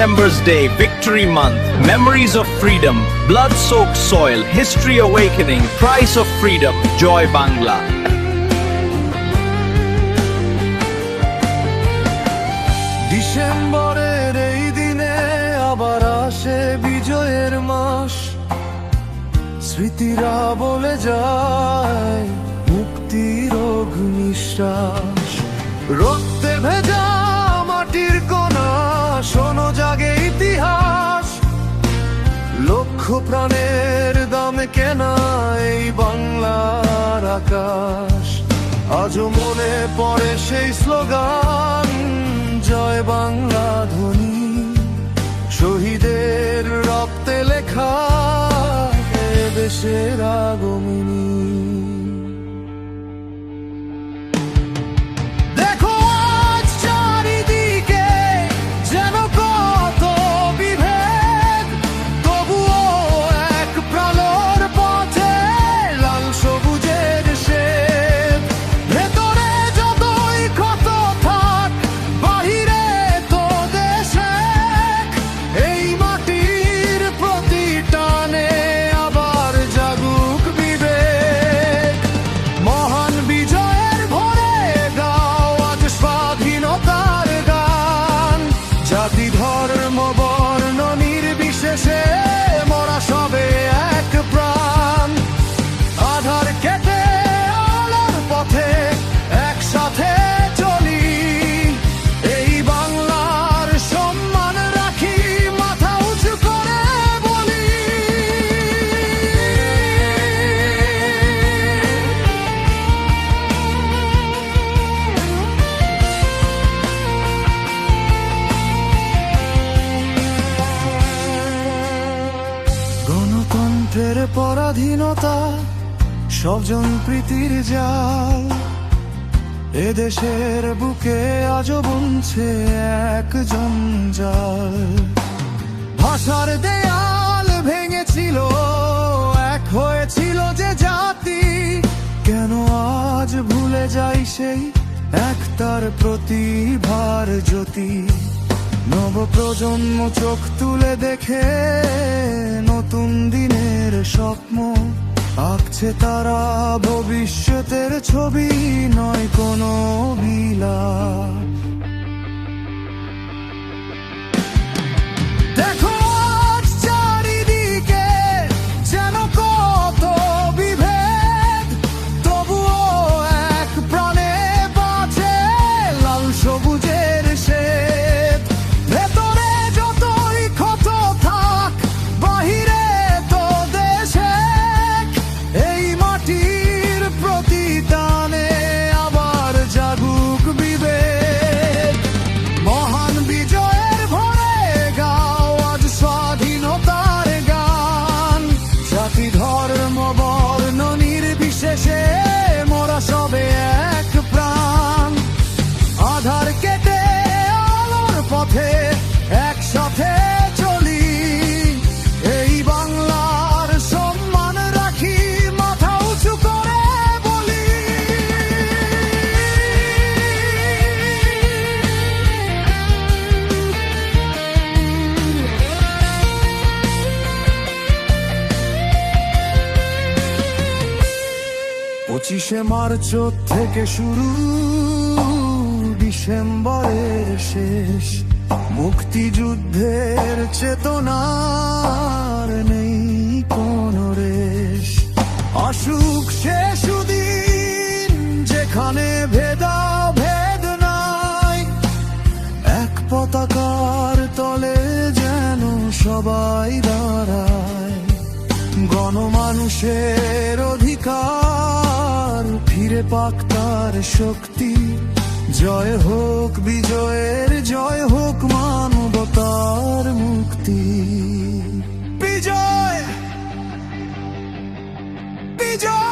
September's Day, Victory Month, Memories of Freedom, Blood Soaked Soil, History Awakening, Price of Freedom, Joy Bangla. ডিসেম্বরের এই দিনে আবার আসে বিজয়ের মাস স্মৃতিরা বলে যায় মুক্তির অগ্নিশ্বাস রক্তে লক্ষ প্রাণের দামে বাংলার আকাশ। আজও মনে পড়ে সেই স্লোগান, জয় বাংলা ধ্বনি। শহীদের রক্তে লেখা দেশের গণতন্ত্রের পরাধীনতা স্বজন প্রীতির জাল। এদেশের বুকে আজও বুনছে এক জঞ্জাল। ভাষার দেয়াল ভেঙেছিল, এক হয়েছিল যে জাতি। কেন আজ ভুলে যাই সেই এক তার প্রতিভার জ্যোতি? নব প্রজন্ম চোখ তুলে দেখে আঁকছে তারা ভবিষ্যতের ছবি নয় কোনো বিলাপ। পথে একসাথে চলি। এই বাংলার সম্মান রাখি, মাথা উঁচু করে বলি। পঁচিশে মার্চ থেকে শুরু, ডিসেম্বরের শেষ। মুক্তিযুদ্ধের চেতনার নেই কোন রেশ। আসুক সে দিন যেখানে ভেদা ভেদ নাই, এক পতাকার তলে যেন সবাই দাঁড়ায়। গণমানুষের অধিকার, ফিরে পাক শক্তি। জয় হোক বিজয়ের জয় হোক মানবতার মুক্তি। বিজয়! বিজয়!